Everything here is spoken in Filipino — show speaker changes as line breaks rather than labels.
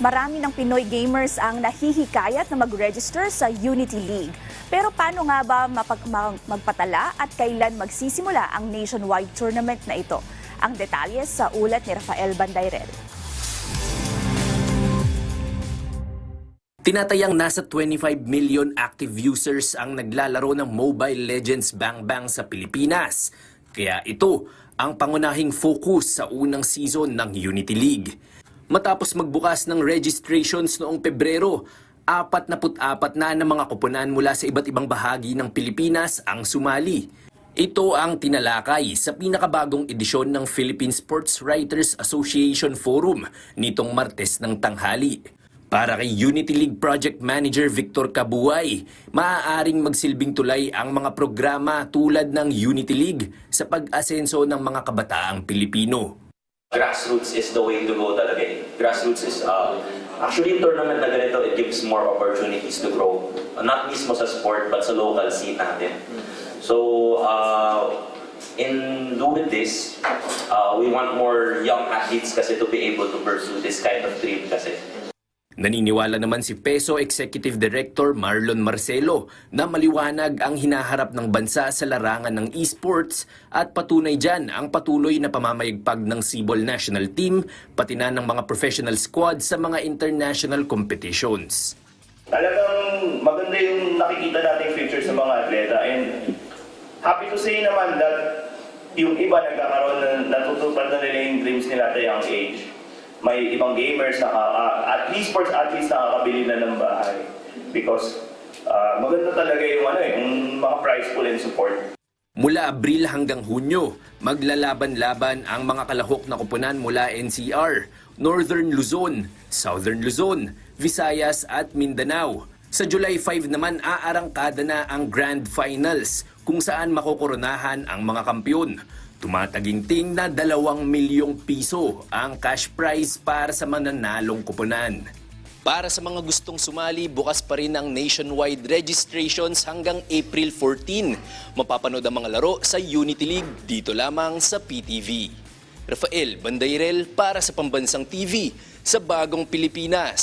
Marami ng Pinoy gamers ang nahihikayat na mag-register sa Unity League. Pero paano nga ba mapag- mag- magpatala at kailan magsisimula ang nationwide tournament na ito? Ang detalye sa ulat ni Rafael Bandayrel.
Tinatayang nasa 25 million active users ang naglalaro ng Mobile Legends Bang Bang sa Pilipinas. Kaya ito ang pangunahing focus sa unang season ng Unity League. Matapos magbukas ng registrations noong Pebrero, 44 na ng mga koponan mula sa iba't ibang bahagi ng Pilipinas ang sumali. Ito ang tinalakay sa pinakabagong edisyon ng Philippine Sports Writers Association Forum nitong Martes ng tanghali. Para kay Unity League Project Manager Victor Kabuay, maaaring magsilbing tulay ang mga programa tulad ng Unity League sa pag-asenso ng mga kabataang Pilipino.
Grassroots is the way to go talaga eh. Grassroots is, uh, actually tournament na ganito, it gives more opportunities to grow. Not mismo sa sport, but sa local scene natin. So, uh, in doing this, uh, we want more young athletes kasi to be able to pursue this kind of dream kasi.
Naniniwala naman si PESO Executive Director Marlon Marcelo na maliwanag ang hinaharap ng bansa sa larangan ng esports at patunay dyan ang patuloy na pamamayagpag ng Cebol National Team pati na ng mga professional squad sa mga international competitions.
Talagang maganda yung nakikita nating future sa mga atleta and happy to say naman that yung iba nagkakaroon na natutupad na nila yung dreams nila at a young age. May ibang gamers na uh, at esports athletes na nakakabili na ng bahay because ah, maganda talaga yung ano eh, yung mga prize pool and support.
Mula Abril hanggang Hunyo, maglalaban-laban ang mga kalahok na kupunan mula NCR, Northern Luzon, Southern Luzon, Visayas at Mindanao. Sa July 5 naman aarangkada na ang Grand Finals kung saan makokoronahan ang mga kampyon. Tumataginting na 2 milyong piso ang cash prize para sa mananalong kupunan. Para sa mga gustong sumali, bukas pa rin ang nationwide registrations hanggang April 14. Mapapanood ang mga laro sa Unity League dito lamang sa PTV. Rafael Bandayrel para sa Pambansang TV sa Bagong Pilipinas.